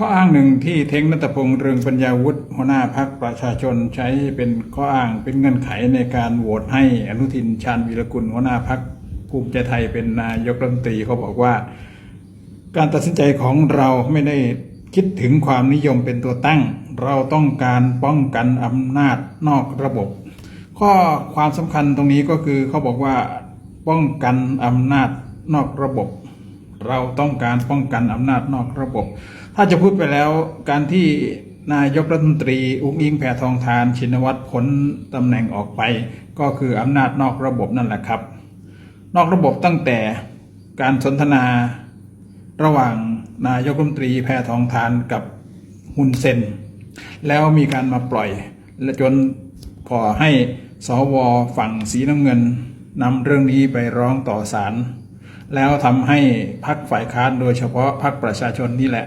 ข้ออ้างหนึ่งที่เทงนัตพงษ์เรืองปัญญาวุฒิหัวหน้าพักประชาชนใช้เป็นข้ออ้างเป็นเงื่อนไขในการโหวตให้อนุทินชาญวีรกุลหัวหน้าพักภูมิใจไทยเป็นนายกรัฐมนตรีเขาบอกว่า การตัดสินใจของเราไม่ได้คิดถึงความนิยมเป็นตัวตั้ง เราต้องการป้องกันอำนาจนอกระบบ ข้อความสำคัญตรงนี้ก็คือเขาบอกว่าป้องกันอำนาจนอกระบบ เราต้องการป้องกันอำนาจนอกระบบ ถ้าจะพูดไปแล้วการที่นายกรัฐมนตรีอุ้งอิงแผ่ทองทาน ชินวัตรพ้นตำแหน่งออกไป ก็คืออำนาจนอกระบบนั่นแหละครับ นอกระบบตั้งแต่การสนทนาระหว่างนายกรัฐมนตรีแพทองทานกับฮุนเซน แล้วมีการมาปล่อยและจนขอให้สวฝั่งสีน้ำเงินนำเรื่องนี้ไปร้องต่อศาล แล้วทำให้พักฝ่ายค้านโดยเฉพาะพักประชาชนนี่แหละ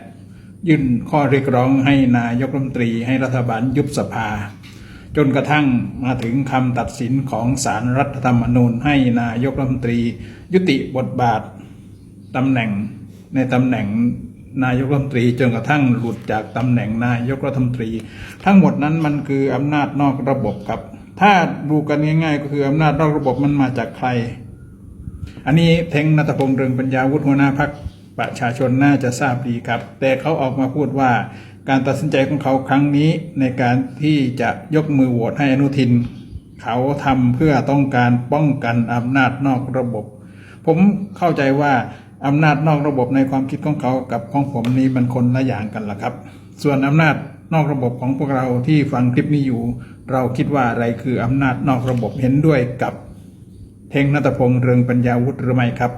ยื่นข้อเรียกร้องให้นายกรัฐมนตรีให้รัฐบาลยุบสภา จนกระทั่งมาถึงคำตัดสินของศาลรัฐธรรมนูญให้นายกรัฐมนตรี ยุติบทบาทตำแหน่งในตำแหน่งนายกรัฐมนตรีจนกระทั่งหลุดจากตำแหน่งนายกรัฐมนตรี ทั้งหมดนั้นมันคืออำนาจนอกระบบครับ ถ้าดูกันง่าย ๆ ก็คืออำนาจนอกระบบมันมาจากใคร อันนี้เทงนัตพงษ์เรืองปัญญาวุฒิหัวหน้าพักประชาชนน่าจะทราบดีครับ แต่เขาออกมาพูดว่าการตัดสินใจของเขาครั้งนี้ในการที่จะยกมือโหวตให้อนุทิน เขาทำเพื่อต้องการป้องกันอำนาจนอกระบบ ผมเข้าใจว่าอำนาจนอกระบบในความคิดของเขากับของผมนี้มันคนละอย่างกันละครับ ส่วนอำนาจนอกระบบของพวกเราที่ฟังคลิปนี้อยู่ เราคิดว่าอะไรคืออำนาจนอกระบบเห็นด้วยกับ เทงนัตพงษ์เรืองปัญญาวุฒิหรือไม่ครับ